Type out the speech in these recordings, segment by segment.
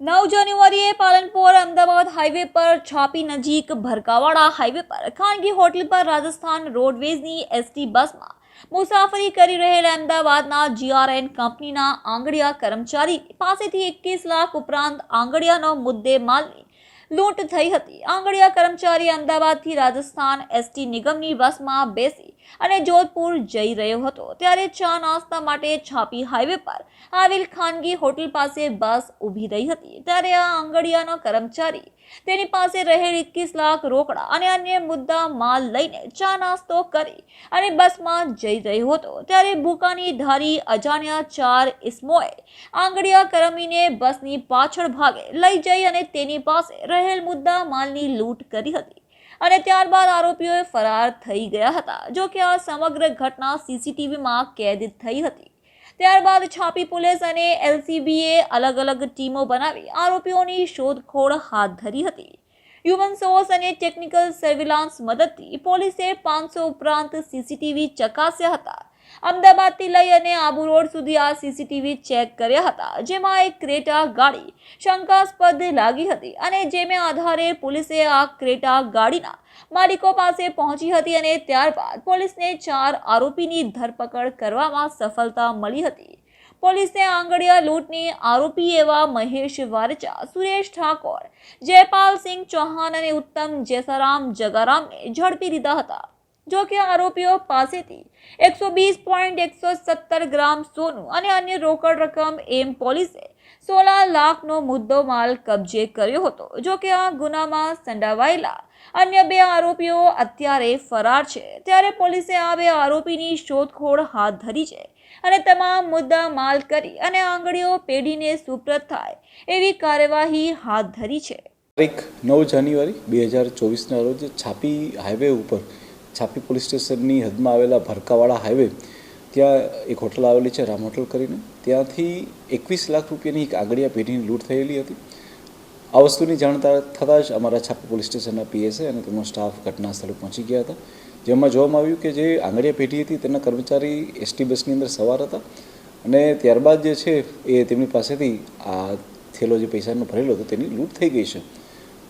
નવ જાન્યુઆરીએ પાલનપુર અમદાવાદ હાઈવે પર છાપી નજીક ભરકાવાડા હાઈવે પર ખાનગી હોટલ પર રાજસ્થાન રોડવેઝની એસટી બસમાં મુસાફરી કરી રહેલા અમદાવાદના જીઆરએન કંપનીના આંગડિયા કર્મચારી પાસેથી એકવીસ લાખ ઉપરાંત આંગડિયાનો મુદ્દે માલની લૂંટ થઈ હતી. આંગડિયા કર્મચારી અમદાવાદથી રાજસ્થાન એસટી નિગમની બસમાં બેસી અને જોધપુર જઈ રહ્યો હતો. ત્યારે ચા નાસ્તા માટે છાપી હાઈવે પર આવેલ ખાનગી હોટલ પાસે બસ ઊભી રહી હતી. ત્યારે આ આંગડિયાનો કર્મચારી તેની પાસે રહેલ એકવીસ લાખ રોકડા અને અન્ય મુદ્દા માલ લઈને ચા નાસ્તો કરી અને બસમાં જઈ રહ્યો હતો. ત્યારે ભૂકાની ધારી અજાણ્યા ચાર ઇસમોએ આંગડિયા કરમીને બસની પાછળ ભાગે લઈ જઈ અને તેની પાસે રહેલ મુદ્દા માલની લૂંટ કરી હતી. અને ત્યારબાદ આરોપીઓએ ફરાર થઈ ગયા હતા, જો કે આ સમગ્ર ઘટના સીસીટીવીમાં કેદ થઈ હતી. ત્યારબાદ છાપી પોલીસ અને એલસીબીએ અલગ અલગ ટીમો બનાવી આરોપીઓની શોધખોળ હાથ ધરી હતી. હ્યુમન સોર્સ અને ટેકનિકલ સર્વિલાન્સ મદદથી પોલીસે પાંચસો ઉપરાંત સીસીટીવી ચકાસ્યા હતા અમદાવાદથી લઈ અને આબુ રોડ સુધી આ સીસીટીવી ચેક કર્યા હતા, જેમાં એક ક્રેટા ગાડી શંકાસ્પદ લાગી હતી અને જેને આધારે પોલીસે આ ક્રેટા ગાડીના માલિકો પાસે પહોંચી હતી અને ત્યારબાદ પોલીસને ચાર આરોપીની ધરપકડ કરવામાં સફળતા મળી હતી. પોલીસે આંગડિયા લૂંટની આરોપી એવા મહેશ વારચા, સુરેશ ઠાકોર જયપાલસિંહ ચૌહાણ અને ઉત્તમ જેસારામ જગારામને ઝડપી લીધા હતા. જો કે આરોપીઓ પાસેથી એકસો વીસ પોઈન્ટ એકસો સત્તર ગ્રામ સોનું અને અન્ય રોકડ રકમ એમ પોલીસે સોળા લાખનો મુદ્દો માલ કબજે કર્યો હતો. જો કે આ ગુનામાં સંડાવાયેલા અન્ય બે આરોપીઓ અત્યારે ફરાર છે. ત્યારે પોલીસે આ બે આરોપીની શોધખોળ હાથ ધરી છે અને તમામ મુદ્દા માલ કરી અને આંગળીઓ પેઢીને સુપ્રત થાય એવી કાર્યવાહી હાથ ધરી છે. તારીખ નવ જાન્યુઆરી બે હજાર ચોવીસના રોજ છાપી હાઈવે ઉપર છાપી પોલીસ સ્ટેશનની હદમાં આવેલા ભરકાવાળા હાઈવે ત્યાં એક હોટલ આવેલી છે, રામ હોટલ કરીને. ત્યાંથી એકવીસ લાખ રૂપિયાની એક આગળિયા પેઢીની લૂંટ થયેલી હતી. આ વસ્તુની જાણતા થતાં જ અમારા છાપી પોલીસ સ્ટેશનના પીએસએ અને તેમનો સ્ટાફ ઘટના સ્થળે પહોંચી ગયા હતા. જેમાં જોવામાં આવ્યું કે જે આંગળીયા પેઢી હતી, તેના કર્મચારી એસટી બસની અંદર સવાર હતા અને ત્યારબાદ જે છે, એ તેમની પાસેથી આ થેલો જે પૈસાનો ભરેલો હતો, તેની લૂંટ થઈ ગઈ છે.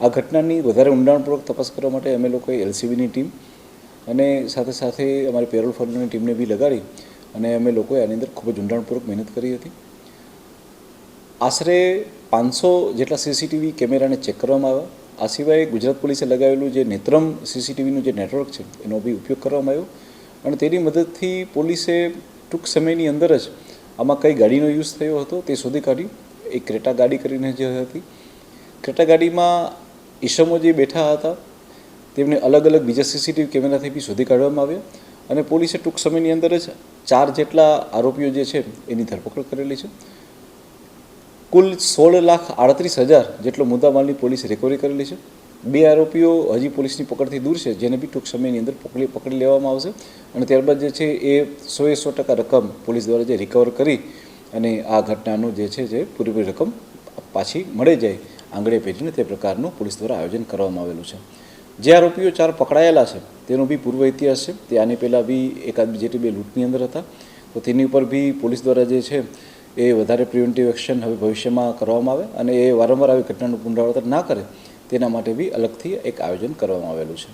આ ઘટનાની વધારે ઊંડાણપૂર્વક તપાસ કરવા માટે અમે લોકોએ એલસીબીની ટીમ અને સાથે સાથે અમારી પેરોલ ફંડની ટીમને બી લગાડી અને અમે લોકોએ આની અંદર ખૂબ જ ઊંડાણપૂર્વક મહેનત કરી હતી. આશરે પાંચસો જેટલા સીસીટીવી કેમેરાને ચેક કરવામાં આવ્યા. આ સિવાય ગુજરાત પોલીસે લગાવેલું જે નેત્રમ સીસીટીવીનું જે નેટવર્ક છે, એનો બી ઉપયોગ કરવામાં આવ્યો. અને તેની મદદથી પોલીસે ટૂંક સમયની અંદર જ આમાં કઈ ગાડીનો યુઝ થયો હતો તે શોધી કાઢ્યું એક ક્રેટા ગાડી કરીને જે હતી. ક્રેટા ગાડીમાં ઈસમો જે બેઠા હતા તેમને અલગ અલગ બીજા સીસીટીવી કેમેરાથી બી શોધી કાઢવામાં આવ્યા અને પોલીસે ટૂંક સમયની અંદર જ ચાર જેટલા આરોપીઓ જે છે એની ધરપકડ કરેલી છે. કુલ સોળ લાખ આડત્રીસ હજાર જેટલો મુદ્દામાલની પોલીસે રિકવરી કરેલી છે. બે આરોપીઓ હજી પોલીસની પકડથી દૂર છે, જેને બી ટૂંક સમયની અંદર પકડી પકડી લેવામાં આવશે અને ત્યારબાદ જે છે એ સોએ સો ટકા રકમ પોલીસ દ્વારા જે રિકવર કરી અને આ ઘટનાનું જે છે જે પૂરેપૂરી રકમ પાછી મળી જાય આંગળે પેઢીને તે પ્રકારનું પોલીસ દ્વારા આયોજન કરવામાં આવેલું છે. જે આરોપીઓ ચાર પકડાયેલા છે, તેનો બી પૂર્વ ઇતિહાસ છે. તે આની પહેલાં બી એકાદ જેટલી બે લૂંટની અંદર હતા. તો તેની ઉપર બી પોલીસ દ્વારા જે છે, એ વધારે પ્રિવેન્ટિવ એક્શન હવે ભવિષ્યમાં કરવામાં આવે અને એ વારંવાર આવી ઘટનાનું પુનરાવર્તન ના કરે, તેના માટે બી અલગથી એક આયોજન કરવામાં આવેલું છે.